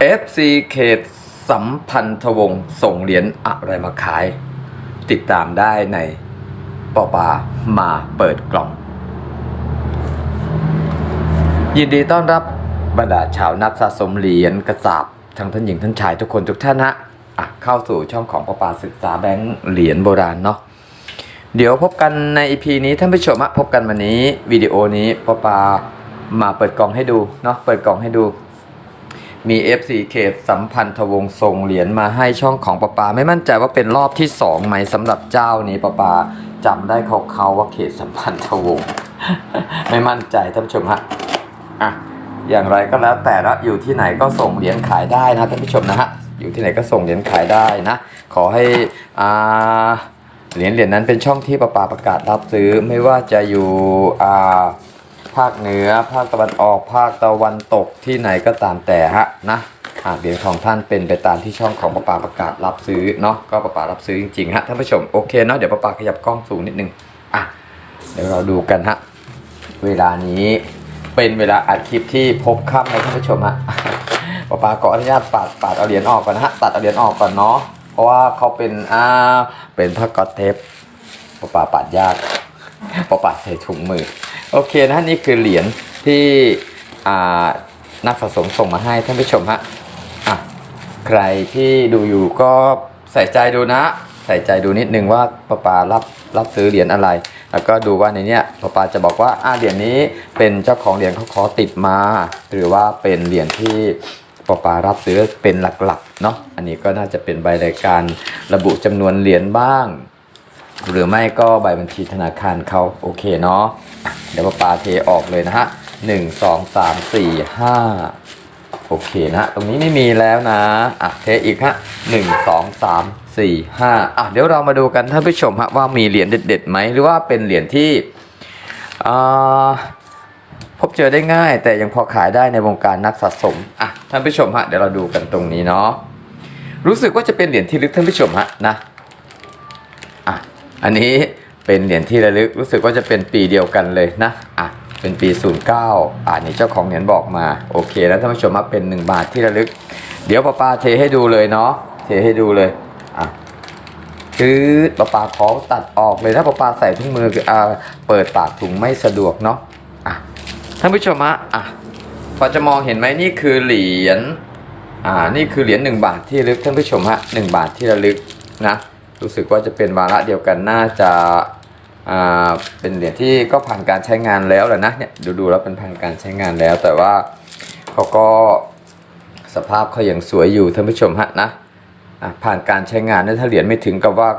FC เขตสัมพันธวงศ์ส่งเหรียญอะไรมาขาย ติดตามได้ในปอปามาเปิดกล่อง ยินดีต้อนรับบรรดาชาวนักสะสมเหรียญกระสาบทั้งท่านหญิงท่านชายทุกคนทุกท่านฮะอะเข้าสู่ช่องของปอปาศึกษาแบงค์เหรียญโบราณเนาะเดี๋ยวพบกันใน EP นี้ท่านผู้ชมพบกันวันนี้วิดีโอนี้ปอปามาเปิดกล่องให้ดูเนาะเปิดกล่องให้ดู มี FC เขตสัมพันธวงศ์ส่งเหรียญมาให้ช่องของปะปา ไม่มั่นใจว่าเป็นรอบที่สองไหมสำหรับเจ้านี้ปะปาจำได้เขาๆว่าเขตสัมพันธวงศ์ไม่มั่นใจท่านผู้ชมฮะอะอย่างไรก็แล้วแต่ละอยู่ที่ไหนก็ส่งเหรียญขายได้นะท่านผู้ชมนะฮะอยู่ที่ไหนก็ส่งเหรียญขายได้นะ ขอให้อ่าเหรียญเหรียญนั้นเป็นช่องที่ปะปาประกาศรับซื้อไม่ว่าจะอยู่อ่า ภาคเหนือ ภาคตะวันออก ภาคตะวันตกที่ไหนก็ตามแต่ฮะนะหากเหรียญของท่านเป็นไปตามที่ช่องของประปาประกาศรับซื้อเนาะก็ประปารับซื้อจริงๆฮะท่านผู้ชมโอเคเนาะเดี๋ยวประปาขยับกล้องสูงนิดนึงอะเดี๋ยวเราดูกันฮะเวลานี้เป็นเวลาอัดคลิปที่พบค่ำนะท่านผู้ชมฮะประปาขออนุญาตปาดปาดเอาเหรียญออกก่อนนะฮะตัดเอาเหรียญออกก่อนเนาะเพราะว่าเขาเป็นอ่าเป็นผ้าก๊อตเทปประปาปาดยากปอปาใส่ถุงมือ โอเคนะนี่คือเหรียญที่นักสะสมส่งมาให้ท่านผู้ชมฮะอะใครที่ดูอยู่ก็ใส่ใจดูนะ ใส่ใจดูนิดนึงว่าปปารับรับซื้อเหรียญอะไร แล้วก็ดูว่าในเนี้ยปปาจะบอกว่าอ่าเหรียญนี้เป็นเจ้าของเหรียญเขาขอติดมา หรือว่าเป็นเหรียญที่ปปารับซื้อเป็นหลักๆเนาะอันนี้ก็น่าจะเป็นใบรายการระบุจำนวนเหรียญบ้าง หรือไม่ก็ใบบัญชีธนาคารเขาโอเคเนาะเดี๋ยวปาเทออกเลยนะฮะหนึ่งสองสามสี่ห้าโอเคนะฮะตรงนี้ไม่มีแล้วนะอะเทอีกฮะหนึ่งสองสามสี่ห้าอะเดี๋ยวเรามาดูกันท่านผู้ชมฮะว่ามีเหรียญเด็ดๆไหมหรือว่าเป็นเหรียญที่อ่าพบเจอได้ง่าย แต่ยังพอขายได้ในวงการนักสะสมอะท่านผู้ชมฮะเดี๋ยวเราดูกันตรงนี้เนาะรู้สึกว่าจะเป็นเหรียญที่ลึกท่านผู้ชมฮะนะ อันนี้เป็นเหรียญที่ระลึกรู้สึกว่าจะเป็นปีเดียวกันเลยนะอะเป็นปี 09อ่านี่เจ้าของเหรียญบอกมาโอเค แล้วท่านผู้ชมมาเป็น 1 บาทที่ระลึก เดี๋ยวป้าปาเทให้ดูเลยเนาะเทให้ดูเลยอะคือป้าปาขอตัดออกเลยถ้าป้าปาใส่ถุงมือคืออ่าเปิดปากถุงไม่สะดวกเนาะอะท่านผู้ชมฮะอะพอจะมองเห็นไหมนี่คือเหรียญอ่านี่คือเหรียญ1บาทที่ระลึกท่านผู้ชมฮะ1บาทที่ระลึกนะ รู้สึกว่าจะเป็นวาระเดียวกันน่าจะอ่าเป็นเหรียญที่ก็ผ่านการใช้งานแล้วแหละนะเนี่ยดูดูๆแล้วเป็นผ่านการใช้งานแล้ว แต่ว่าเขาก็สภาพเขาอยังสวยอยู่ท่านผู้ชมฮะนะผ่านการใช้งานเนี่ยถ้าเหรียญไม่ถึงกับว่า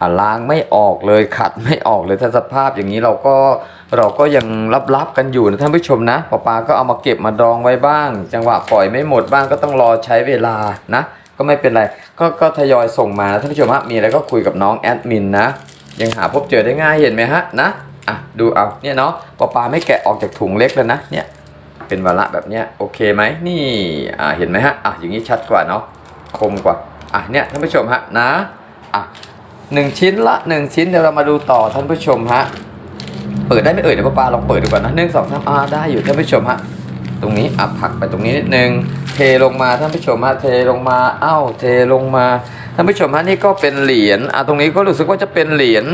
อะล้างไม่ออกเลยขัดไม่ออกเลยถ้าสภาพอย่างนี้เราก็เราก็ยังรับๆกันอยู่นะท่านผู้ชมนะปอปาก็เอามาเก็บมาดองไว้บ้าง จังหวะปล่อยไม่หมดบ้างก็ต้องรอใช้เวลานะ ก็ไม่เป็นไร ก็ก็ทยอยส่งมาท่านผู้ชมฮะมีอะไรก็คุยกับน้องแอดมินนะ ยังหาพบเจอได้ง่ายเห็นไหมฮะนะอะดูเอาเนี่ยเนาะปอปาไม่แกะออกจากถุงเล็กแล้วนะเนี่ยเป็นวาระแบบเนี้ยโอเคไหมนี่อ่าเห็นไหมฮะอะอย่างนี้ชัดกว่าเนาะคมกว่าอะเนี่ยท่านผู้ชมฮะนะอะหนึ่งชิ้นละหนึ่งชิ้นเดี๋ยวเรามาดูต่อท่านผู้ชมฮะเปิดได้ไหมเอ่ยเดี๋ยวปอปาลองเปิดดูก่อนนะหนึ่งสองสามอ่าได้อยู่ท่านผู้ชมฮะ ตรงนี้อะผักไปตรงนี้นิดนึงเทลงมาท่านผู้ชมฮะเทลงมาเอ้าเทลงมาท่านผู้ชมฮะนี่ก็เป็นเหรียญอะตรงนี้ก็รู้สึกว่าจะเป็นเหรียญ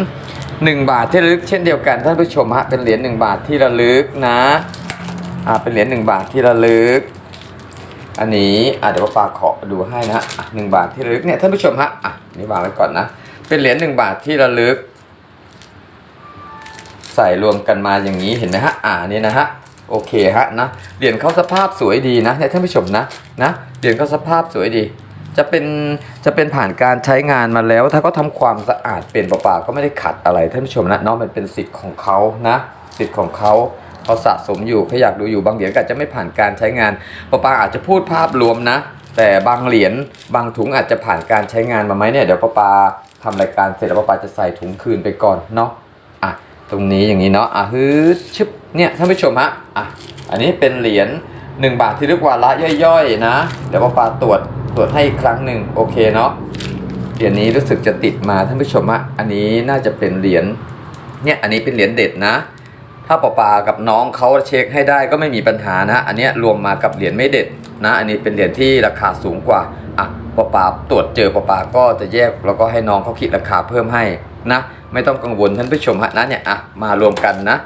1 บาทที่ระลึกเช่นเดียวกันท่านผู้ชมฮะเป็นเหรียญ1บาทที่ระลึกนะอะเป็นเหรียญ1บาทที่ระลึก อันนี้อะเดี๋ยวป้าขอดูให้นะฮะอะหนึ่งบาทที่ระลึกเนี่ยท่านผู้ชมฮะอะนี่วางไว้ก่อนนะเป็นเหรียญ1บาทที่ระลึก ใส่รวมกันมาอย่างนี้เห็นไหมฮะอ่านี่นะฮะ โอเคฮะนะเหรียญเขาสภาพสวยดีนะเนี่ยท่านผู้ชมนะนะเหรียญเขาสภาพสวยดี จะเป็นจะเป็นผ่านการใช้งานมาแล้ว ถ้าเขาทำความสะอาดเป็นเปล่าๆก็ไม่ได้ขัดอะไรท่านผู้ชมนะเนาะมันเป็นสิทธิ์ของเขานะสิทธิ์ของเขาเขาสะสมอยู่เขาอยากดูอยู่บางเหรียญก็อาจจะไม่ผ่านการใช้งานปปาอาจจะพูดภาพรวมนะ แต่บางเหรียญบางถุงอาจจะผ่านการใช้งานมาไหมเนี่ยเดี๋ยวปปาทำรายการเสร็จแล้วปปาจะใส่ถุงคืนไปก่อนเนาะอะตรงนี้อย่างนี้เนาะอะฮึชึบ เนี่ยท่านผู้ชมฮะอะอันนี้เป็นเหรียญ1 บาทที่เรียกว่าละย่อยๆนะ เดี๋ยวป้าปาตรวจตรวจให้อีกครั้งหนึ่งโอเคเนาะเหรียญนี้รู้สึกจะติดมาท่านผู้ชมฮะอันนี้น่าจะเป็นเหรียญเนี่ยอันนี้เป็นเหรียญเด็ดนะ ถ้าปอปากับน้องเขาเช็คให้ได้ก็ไม่มีปัญหานะ อันนี้รวมมากับเหรียญไม่เด็ดนะ อันนี้เป็นเหรียญที่ราคาสูงกว่าอะปอปาตรวจเจอปอปาก็จะแยกแล้วก็ให้น้องเขาคิดราคาเพิ่มให้นะ ไม่ต้องกังวลท่านผู้ชมฮะนะเนี่ยอะมารวมกันนะ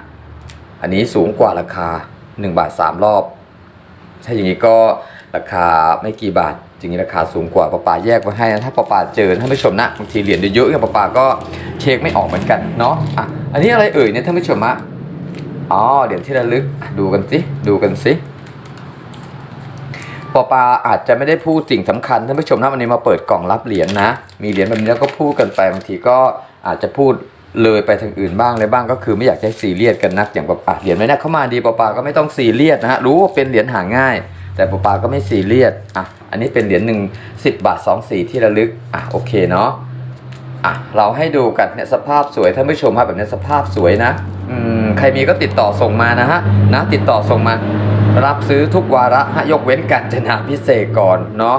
อันนี้สูงกว่าราคา 1 บาท 3 รอบ ถ้าอย่างนี้ก็ราคาไม่กี่บาทจริงๆราคาสูงกว่าปะปาแยกไว้ให้นะถ้าปะปาเจอท่านผู้ชมนะบางทีเหรียญเยอะๆเนี่ยปะปาก็เช็คไม่ออกเหมือนกันเนาะอะอันนี้อะไรเอ่ยเนี่ยท่านผู้ชมอะอ๋อเหรียญที่ระลึกดูกันสิดูกันสิปอปาอาจจะไม่ได้พูดสิ่งสำคัญท่านผู้ชมนะวันนี้มาเปิดกล่องรับเหรียญนะ มีเหรียญแบบนี้แล้วก็พูดกันไปบางทีก็อาจจะพูด เลยไปทางอื่นบ้างเลยบ้างก็คือไม่อยากให้ซีเรียสกันนักอย่างปะปาเหรียญไม่ได้เข้ามาดีปะปาก็ไม่ต้องซีเรียสนะฮะรู้ว่าเป็นเหรียญหาง่าย แต่ปะปาก็ไม่ซีเรียสอะอันนี้เป็นเหรียญหนึ่งสิบบาทสองสีที่ระลึกอะโอเคเนาะอะเราให้ดูกันเนี่ยสภาพสวยท่านผู้ชมครับแบบนี้สภาพสวยนะอืมใครมีก็ติดต่อส่งมานะฮะนะติดต่อส่งมา รับซื้อทุกวาระฮะยกเว้นการจนาพิเศษก่อนเนาะ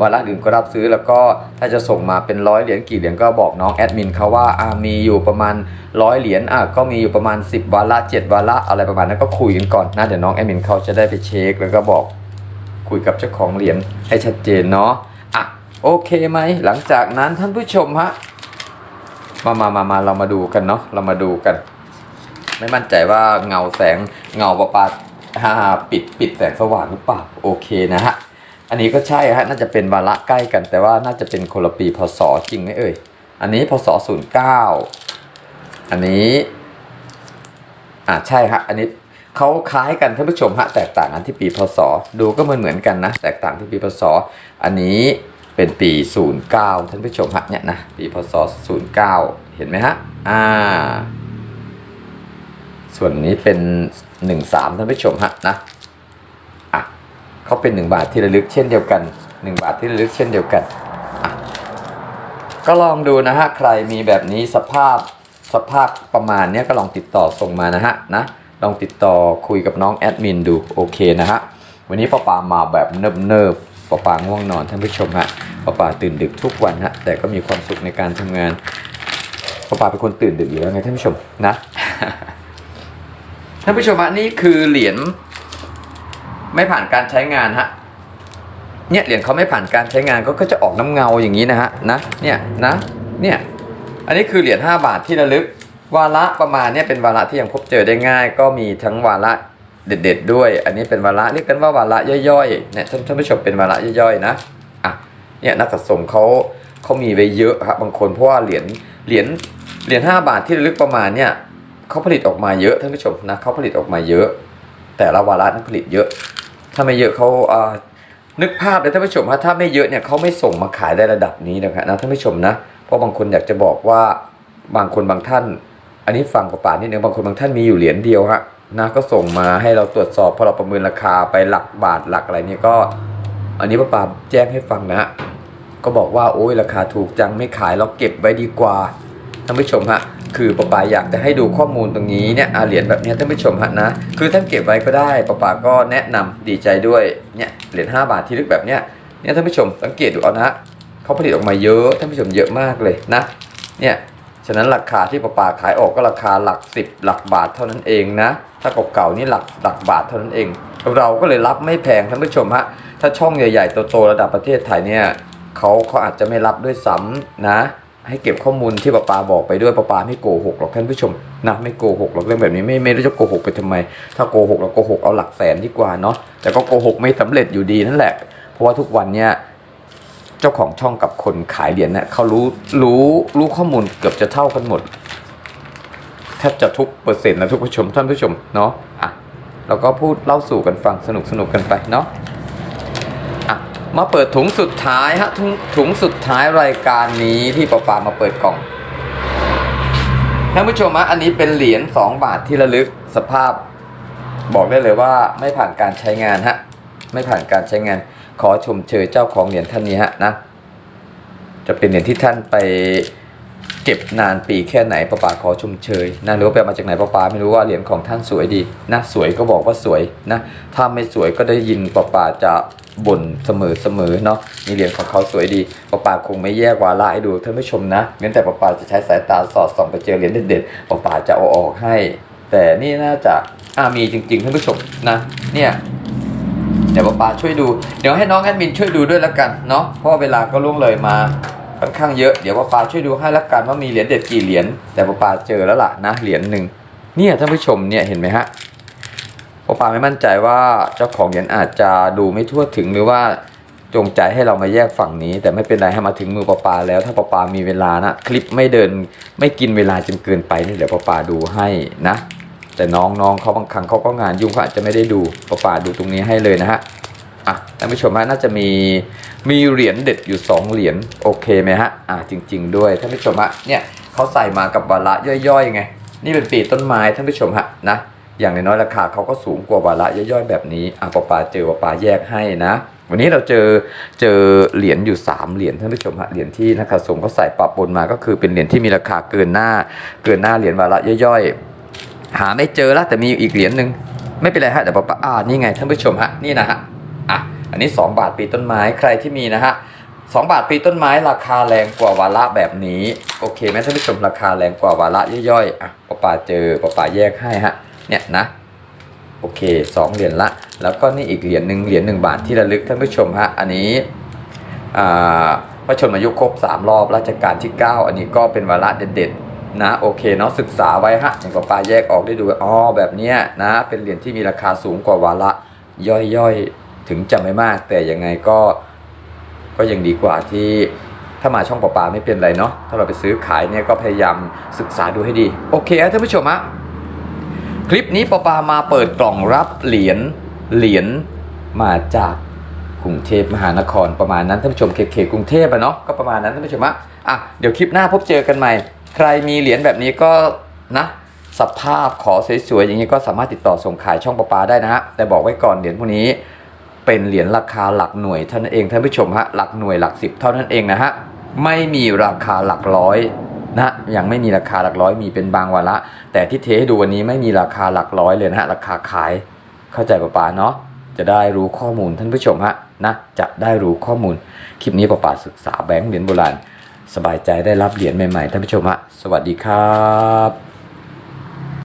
วาระอื่นก็รับซื้อแล้วก็ถ้าจะส่งมาเป็นร้อยเหรียญกี่เหรียญก็บอกน้องแอดมินเขาว่าอ่ามีอยู่ประมาณร้อยเหรียญอะก็มีอยู่ประมาณ 10 วาระ7วาระอะไรประมาณนั้นก็คุยกันก่อนนะเดี๋ยวน้องแอดมินเขาจะได้ไปเช็คแล้วก็บอกคุยกับเจ้าของเหรียญให้ชัดเจนเนาะอะโอเคไหมหลังจากนั้นท่านผู้ชมฮะมามามามาเรามาดูกันเนาะเรามาดูกัน ไม่มั่นใจว่าเงาแสงเงาประปาฮ่าปิดปิดแสงสว่างหรือเปล่าโอเคนะฮะ อันนี้ก็ใช่ฮะน่าจะเป็นวาระใกล้กัน แต่ว่าน่าจะเป็นคนละปีพศจริงไหมเอ่ย อันนี้พศศูนย์เก้าอันนี้อ่าใช่ฮะอันนี้เขาคล้ายกันท่านผู้ชมฮะแตกต่างกันที่ปีพศ ดูก็เหมือนเหมือนกันนะ แตกต่างที่ปีพศ อันนี้เป็นปี 09 ท่านผู้ชมฮะเนี่ยนะปีพศ 09 เห็นไหมฮะอ่าส่วนนี้เป็น 13 ท่านผู้ชมฮะนะอะ เขาเป็น 1 บาทที่ระลึกเช่นเดียวกัน 1 บาทที่ระลึกเช่นเดียวกัน ก็ลองดูนะฮะ ใครมีแบบนี้สภาพสภาพประมาณเนี้ยก็ลองติดต่อส่งมานะฮะนะ ลองติดต่อคุยกับน้องแอดมินดูโอเคนะฮะ วันนี้ป้าปามาแบบเนิบเนิบป้าปาง่วงนอนท่านผู้ชมฮะป้าปาตื่นดึกทุกวันฮะ แต่ก็มีความสุขในการทำงานป้าปาเป็นคนตื่นดึกอยู่แล้วไงท่านผู้ชมนะ ท่านผู้ชมฮะนี่คือเหรียญ ไม่ผ่านการใช้งานฮะเนี่ยเหรียญเขาไม่ผ่านการใช้งานก็จะออกน้ำเงาอย่างนี้นะฮะนะเนี่ยนะเนี่ยอันนี้คือเหรียญ5บาทที่ระลึก วาระประมาณเนี่ยเป็นวาระที่ยังพบเจอได้ง่าย ก็มีทั้งวาระเด็ด ๆ ด้วย อันนี้เป็นวาระเรียกกันว่าวาระย่อยๆเนี่ยท่านท่านผู้ชมเป็นวาระย่อยๆนะอะเนี่ยนักสะสมเขาเขามีไว้เยอะครับบางคนเพราะว่าเหรียญเหรียญเหรียญ5บาทที่ระลึกประมาณเนี่ยเขาผลิตออกมาเยอะท่านผู้ชมนะเขาผลิตออกมาเยอะ แต่ละวาระนั้นผลิตเยอะ ถ้าไม่เยอะเขาอ่านึกภาพเลยท่านผู้ชมว่าถ้าไม่เยอะเนี่ยเขาไม่ส่งมาขายได้ระดับนี้นะครับนะท่านผู้ชมนะเพราะบางคนอยากจะบอกว่าบางคนบางท่าน อันนี้ฟังประป่านิดนึงบางคนบางท่านมีอยู่เหรียญเดียวฮะนะก็ส่งมาให้เราตรวจสอบพอเราประเมินราคาไปหลักบาทหลักอะไรเนี่ยก็ อันนี้ป้าปาแจ้งให้ฟังนะฮะก็บอกว่าโอ้ยราคาถูกจังไม่ขายเราเก็บไว้ดีกว่าท่านผู้ชมฮะ คือปะปาอยากจะให้ดูข้อมูลตรงนี้เนี่ยอาเหรียญแบบนี้ท่านผู้ชมฮะนะ คือท่านเก็บไว้ก็ได้ปะปาก็แนะนำดีใจด้วยเนี่ยเหรียญ5บาทที่ลึกแบบเนี้ยเนี่ยท่านผู้ชมสังเกตดูเอานะเขาผลิตออกมาเยอะท่านผู้ชมเยอะมากเลยนะเนี่ยฉะนั้นราคาที่ปะปาขายออกก็ราคาหลักสิบหลักบาทเท่านั้นเองนะถ้าเก่าๆนี่หลักหลักบาทเท่านั้นเอง เราก็เลยรับไม่แพงท่านผู้ชมฮะถ้าช่องใหญ่ๆโตๆระดับประเทศไทยเนี่ยเขาเขาอาจจะไม่รับด้วยซ้ำนะ ให้เก็บข้อมูลที่ป้าปาบอกไปด้วยป้าปาไม่โกหกหรอกท่านผู้ชมนะไม่โกหกหรอกเรื่องแบบนี้ไม่ไม่รู้จะโกหกไปทำไม ถ้าโกหกเราโกหกเอาหลักแสนดีกว่าเนาะแต่ก็โกหกไม่สำเร็จอยู่ดีนั่นแหละ เพราะว่าทุกวันเนี่ยเจ้าของช่องกับคนขายเหรียญเนี่ยเขารู้รู้รู้ข้อมูลเกือบจะเท่ากันหมดแทบจะทุกเปอร์เซ็นต์นะทุกผู้ชมท่านผู้ชมเนาะอะเราก็พูดเล่าสู่กันฟังสนุกสนุกกันไปเนาะ มาเปิดถุงสุดท้ายฮะถุงถุงสุดท้ายรายการนี้ที่ปาปามาเปิดกล่องท่านผู้ชมฮะอันนี้เป็นเหรียญ2บาทที่ระลึกสภาพ บอกได้เลยว่าไม่ผ่านการใช้งานฮะไม่ผ่านการใช้งาน ขอชมเชยเจ้าของเหรียญท่านนี้ฮะนะจะเป็นเหรียญที่ท่านไป เก็บนานปีแค่ไหนปาปาขอชมเชยนะหรือว่าไปเอามาจากไหนปาปาไม่รู้ว่าเหรียญของท่านสวยดีนะสวยก็บอกว่าสวยนะถ้าไม่สวยก็ได้ยินปาปาจะบ่นเสมอเสมอเนาะมีเหรียญของเขาสวยดีปาปาคงไม่แยกวาระให้ดูท่านผู้ชมนะงั้นแต่ปาปาจะใช้สายตาสอดส่องไปเจอเหรียญเด็ดๆปาปาจะเอาออกให้ แต่นี่น่าจะอ่ามีจริงๆท่านผู้ชมนะเนี่ยเดี๋ยวป้าช่วยดู เดี๋ยวให้น้องแอดมินช่วยดูด้วยแล้วกันเนาะเพราะเวลาก็ล่วงเลยมา ค่อนข้างเยอะ เดี๋ยวป้าช่วยดูให้ล้วกันว่ามีเหรียญเด็ดกี่เหรียญ แต่ป้าเจอแล้วล่ะนะเหรียญหนึ่งเนี่ยท่านผู้ชมเนี่ยเห็นไหมฮะป้าไม่มั่นใจว่าเจ้าของเหรียญอาจจะดูไม่ทั่วถึงหรือว่าจงใจให้เรามาแยกฝั่งนี้ แต่ไม่เป็นไรให้มาถึงมือปอปาแล้วถ้าปอปามีเวลานะคลิปไม่เดินไม่กินเวลาจนเกินไปนี่เดี๋ยวปอปาดูให้นะ แต่น้องๆเขาบางครั้งเขาก็งานยุ่งเขาอาจจะไม่ได้ดูปอปาดูตรงนี้ให้เลยนะฮะ ท่านผู้ชมฮะน่าจะมีมีเหรียญเด็ดอยู่ 2 เหรียญโอเคไหมฮะอะจริง ๆ ด้วยท่านผู้ชมฮะเนี่ยเขาใส่มากับวาระย่อยๆไงนี่เป็นปีต้นไม้ท่านผู้ชมฮะนะอย่างน้อยๆราคาเขาก็สูงกว่าวาระย่อยๆแบบนี้อะปปาเจอปอปาแยกให้นะ วันนี้เราเจอเจอเหรียญอยู่ 3 เหรียญท่านผู้ชมฮะเหรียญที่นักสงฆ์เขาใส่ปะปนมาก็คือเป็นเหรียญที่มีราคาเกินหน้า เกินหน้าเหรียญวาระย่อยๆ หาไม่เจอแล้วแต่มีอีกเหรียญหนึ่งไม่เป็นไรฮะเดี๋ยวปปาอ่านี่ไงท่านผู้ชมฮะนี่นะฮะ อันนี้ 2 บาทปีต้นไม้ใครที่มีนะฮะสองบาทปีต้นไม้ราคาแรงกว่าวาระแบบนี้ โอเคไหมท่านผู้ชมราคาแรงกว่าวาระย่อยๆอะปอปาเจอปอปาแยกให้ฮะเนี่ยนะโอเคสองเหรียญละ แล้วก็นี่อีกเหรียญหนึ่งเหรียญหนึ่งบาทที่ระลึกท่านผู้ชมฮะอันนี้อ่าพระชนมายุครบ 3 รอบรัชกาลที่ 9 อันนี้ก็เป็นวาระเด็ดๆนะโอเคเนาะศึกษาไว้ฮะอย่างกับปลาแยกออกได้ดูอ๋อแบบเนี้ยนะเป็นเหรียญที่มีราคาสูงกว่าวาระย่อยๆ ถึงจะไม่มาก แต่ยังไงก็ก็ยังดีกว่าที่ถ้ามาช่องปลาปลาไม่เป็นไรเนาะถ้าเราไปซื้อขายเนี่ยก็พยายามศึกษาดูให้ดี โอเคครับท่านผู้ชมฮะคลิปนี้ปอปามาเปิดกล่องรับเหรียญเหรียญมาจากกรุงเทพมหานครประมาณนั้นท่านผู้ชมเขตกรุงเทพอะเนาะก็ประมาณนั้นท่านผู้ชมอะอะเดี๋ยวคลิปหน้าพบเจอกันใหม่ ใครมีเหรียญแบบนี้ก็นะสภาพขอสวยๆอย่างนี้ก็สามารถติดต่อส่งขายช่องปอปาได้นะฮะแต่บอกไว้ก่อนเหรียญพวกนี้ เป็นเหรียญราคาหลักหน่วยเท่านั้นเองท่านผู้ชมฮะหลักหน่วยหลักสิบเท่านั้นเองนะฮะไม่มีราคาหลักร้อยนะยังไม่มีราคาหลักร้อยมีเป็นบางวาระ แต่ที่เทให้ดูวันนี้ไม่มีราคาหลักร้อยเลยนะฮะราคาขายเข้าใจปะปาเนาะจะได้รู้ข้อมูลท่านผู้ชมฮะนะจะได้รู้ข้อมูลคลิปนี้ปะปาศึกษาแบงค์เหรียญโบราณสบายใจได้รับเหรียญใหม่ๆท่านผู้ชมฮะสวัสดีครับ